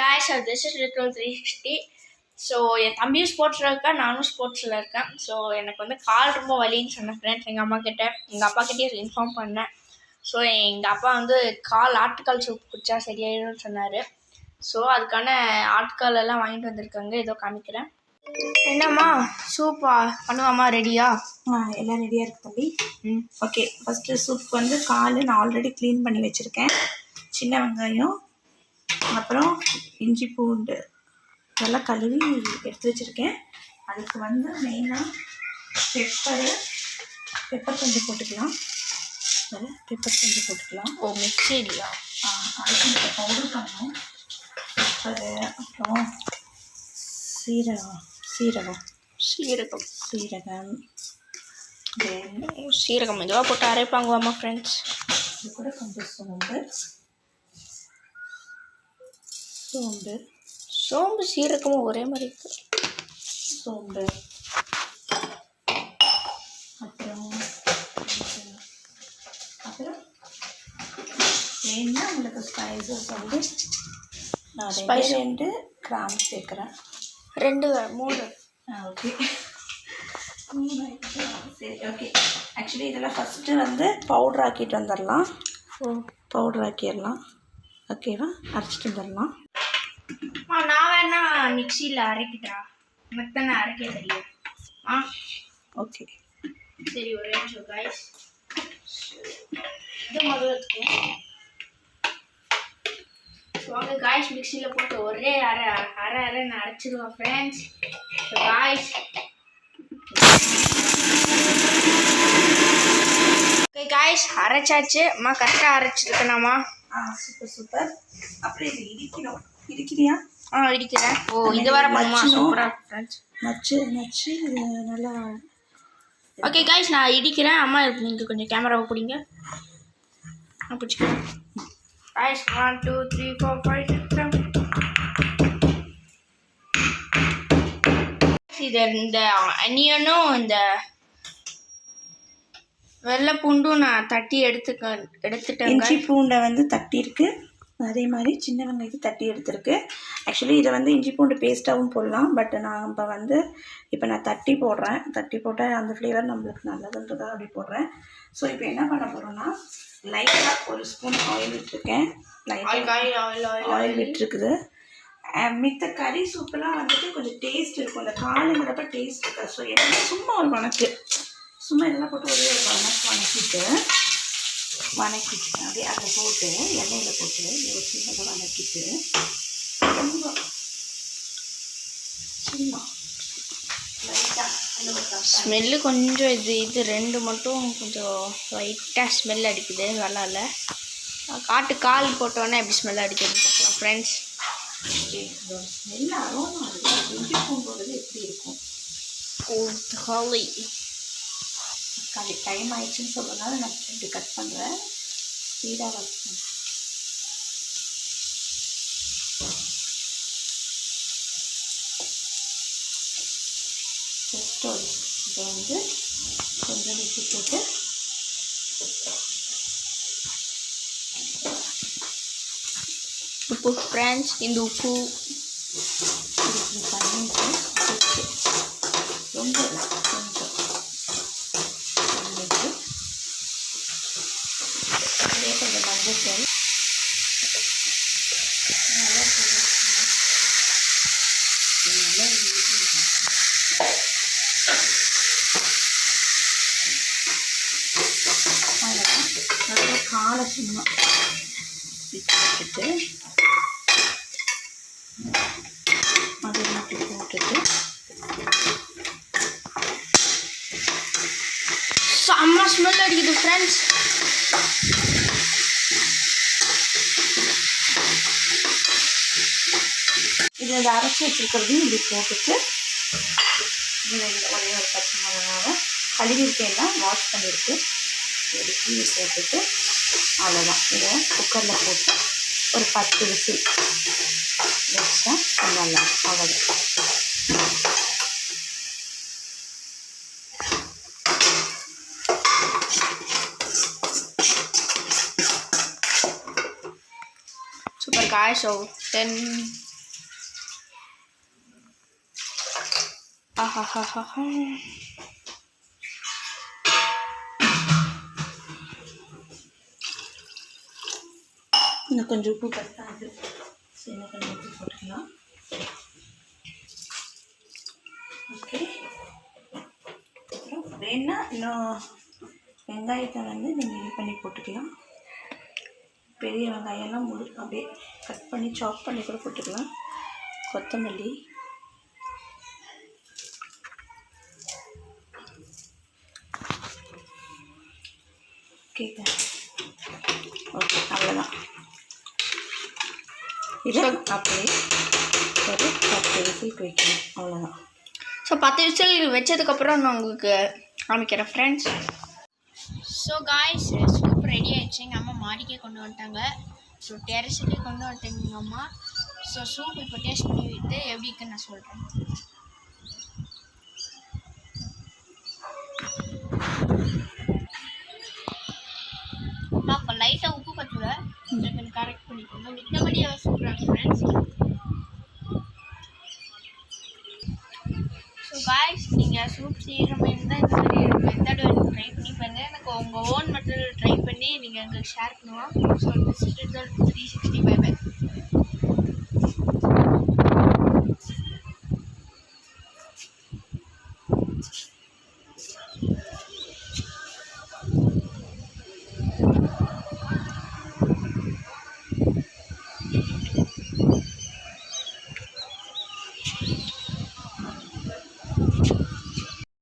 guys so this is little 360 so என் தம்பியும் ஸ்போர்ட்ஸில் இருக்கேன் நானும் ஸ்போர்ட்ஸில் இருக்கேன். ஸோ எனக்கு வந்து கால் ரொம்ப வலின்னு சொன்னேன் ஃப்ரெண்ட்ஸ் எங்கள் அம்மா கிட்ட. எங்கள் அப்பா கிட்டேயும் இன்ஃபார்ம் பண்ணேன். ஸோ எங்கள் அப்பா வந்து கால் ஆட்டுக்கால் சூப் குடிச்சா சரியாயிடும்னு சொன்னார். ஸோ அதுக்கான ஆட்கள் எல்லாம் வாங்கிட்டு வந்திருக்காங்க. ஏதோ காமிக்கிறேன். என்னம்மா சூப்பா பண்ணுவாம்மா ரெடியா ஆ எல்லாம் ரெடியாக இருக்கு தம்பி. ம். ஓகே ஃபஸ்ட்டு சூப் வந்து கால் நான் ஆல்ரெடி க்ளீன் பண்ணி வச்சுருக்கேன். சின்ன வெங்காயம் அப்புறம் இஞ்சி பூண்டு இதெல்லாம் கழுவி எடுத்து வச்சுருக்கேன். அதுக்கு வந்து மெயினாக பெப்பரு பெப்பர் கொஞ்சம் போட்டுக்கலாம். பெப்பர் கொஞ்சம் போட்டுக்கலாம். ஓ மிக்ஸி இல்லையா அதுக்கு இந்த பவுடர் பண்ணணும். பெப்பரு அப்புறம் சீரகம் சீரகம். சீரகம். சீரகம். சீரகம் இதுவாக போட்டு அரைப்பாங்குவாம்மா ஃப்ரெண்ட்ஸ் இது கூட கொஞ்சம் சோம்பு சோம்பு. சோம்பு சீரகமும் ஒரே மாதிரி இருக்கு. சோம்பு. அப்புறம் அப்புறம் வேணும்னா உங்களுக்கு ஸ்பைசஸ் வந்து நான் Spice. ரெண்டு கிராம் சேர்க்குறேன். ரெண்டு மூணு. ஆ ஓகே சரி ஓகே ஆக்சுவலி இதெல்லாம் ஃபஸ்ட்டு வந்து பவுடர் ஆக்கிட்டு வந்துடலாம் ஓ. பவுடர் ஆக்கிடலாம் ஓகேவா அரைச்சிட்டு வந்துடலாம் ஆ நான் வேணா மிக்சியில் அரைக்கிட்டா எனக்கு தானே அரைக்க தெரியும். ஆ? ஓகே. சரி ஒரே நிமிஷம் காய்ஸ் இது முதல்ல. வாங்க காய்ஸ் மிக்சியில் போட்டு ஒரே அரை அரை அரை நான் அரைச்சிடுவேன் ஃப்ரெண்ட்ஸ் காய்ஸ் ஓகே காய்ஸ் அரைச்சாச்சு. அம்மா கரெக்டாக அரைச்சிருக்கேனாம்மா ஆ சூப்பர் சூப்பர் அப்புறம் இது இடிக்கணும். இடிக்கிறியா? ஆ இடிக்கிறேன். ஓ இது வர பண்ணுமா? ஃப்ரெண்ட்ஸ் நச்சு நச்சு இது நல்லா ஓகே காய்ஸ் நான் இடிக்கிறேன். அம்மா நீங்கள் கொஞ்சம் கேமராவை பிடிங்க. நான் பிடிச்சிக்கிறேன். Guys one two three four five six seven இது இந்த அனியனும் இந்த வெள்ளை பூண்டும் நான் தட்டி எடுத்துக்க எடுத்துட்டேங்க இஞ்சி பூண்டை வந்து தட்டியிருக்கு. அதே மாதிரி சின்ன வெங்காயத்தை தட்டி எடுத்திருக்கு. ஆக்சுவலி இதை வந்து இஞ்சி பூண்டு பேஸ்ட்டாகவும் போடலாம். பட் நான் இப்போ வந்து இப்போ நான் தட்டி போடுறேன். தட்டி போட்டால் அந்த ஃப்ளேவர் நம்மளுக்கு நல்லதுன்றதாக அப்படி போடுறேன். ஸோ இப்போ என்ன பண்ண போகிறோன்னா லைட்டாக ஒரு ஸ்பூன் ஆயில் விட்டுருக்கேன். ஆயில் விட்டுருக்குது. மித்த கறி சூப்பெல்லாம் வந்துட்டு கொஞ்சம் டேஸ்ட் இருக்கும். இந்த காலுங்கிறப்ப டேஸ்ட் இருக்காது ஸோ என்ன சும்மா ஒரு வணக்கு சும்மா இதெல்லாம் போட்டு ஒரே ஒரு வணக்கு வணக்கிட்டு வணக்கிட்டு அப்படியே அதை போட்டு எண்ணெயில் போட்டு ஒரு சின்னதாக வணக்கிட்டு ரொம்ப சும்மா லைட்டாக ஸ்மெல்லு கொஞ்சம் இது இது ரெண்டு மட்டும் கொஞ்சம் லைட்டாக ஸ்மெல் அடிக்குது நல்லா இல்லை காட்டு கால் போட்டோன்னே எப்படி ஸ்மெல் அடிக்குதுன்னு பார்க்கலாம் ஃப்ரெண்ட்ஸ் ஸ்மெல் அரோமா இருக்குது இஞ்சி பூண்டோடது எப்படி இருக்கும்? ஹாலி தக்காளி டைம் ஆயிடுச்சுன்னு சொல்கிறதுனால நான் இப்படி கட் பண்ணுறேன் ஸ்பீடாக வச்சு ஜஸ்ட் ஒரு இதை வந்து கொஞ்சம் விட்டு போட்டு உப்பு ஃப்ரெண்ட்ஸ் இந்த உப்பு இப்படி பண்ணிட்டு வச்சு ரொம்ப இல்லை, கொஞ்சம் பண்ணிட்டு அப்படியே நல்லா காலை சும்மா வச்சுட்டு அதை மட்டும் போட்டுட்டு. செம்ம ஸ்மெல் அடிக்குது ஃப்ரெண்ட்ஸ் இது இந்த அரைச்சி வச்சுருக்கிறதையும் இப்படி போட்டுட்டு இது இந்த ஒரே ஒரு பச்சை மிளகாவை கழுவிருக்கேன்னா வாஷ் பண்ணியிருக்கு. ஒரு கீழே போட்டுட்டு அவ்வளோதான் இதை குக்கரில் போட்டு ஒரு பத்து விசில் வச்சா நல்லா அவ்வளோதான் super ha ha ha ha. இன்னும் கொஞ்சம் உப்பு பத்தாது. சரி இன்னும் கொஞ்சம் உப்பு போட்டுக்கலாம். ஓகே. அப்புறம் வேணா இன்னும் வெங்காயத்தை வந்து நீங்கள் இது பண்ணி போட்டுக்கலாம். பெரிய வெங்காயம்லாம் முழு அப்படியே கட் பண்ணி சாப் பண்ணி கூட போட்டுக்கலாம். கொத்தமல்லி. ஓகே ஓகே அவ்வளோதான் இதை அப்படியே ஒரு பத்து விசிலுக்கு வைக்கணும் அவ்வளோதான் ஸோ பத்து விசில் வச்சதுக்கப்புறம் நான் உங்களுக்கு காமிக்கிறேன் friends so guys soup ready ஆயிடுச்சு. எங்கள் அம்மா மாடிக்கே கொண்டு வந்துட்டாங்க. ஸோ டெரஸுக்கே கொண்டு வந்துட்டாங்க எங்கள் அம்மா. ஸோ சூப் இப்போ டேஸ்ட் பண்ணி விட்டு எப்படி இருக்குன்னு நான் சொல்கிறேன் அப்போ லைட்டாக உப்பு பத்தல கொஞ்சம் கரெக்ட் பண்ணிக்கோங்க. மித்தபடி சூப்பராக ஃப்ரெண்ட்ஸ் ஸோ பாய்ஸ் நீங்கள் சூப் செய்கிற மாதிரி இருந்தால் இந்த மாதிரி மெத்தட் ட்ரை பண்ணி பாருங்கள் எனக்கு உங்கள் ஓன் மெத்தட் ட்ரை பண்ணி நீங்கள் எங்களுக்கு ஷேர் பண்ணுவோம் so this is three sixty five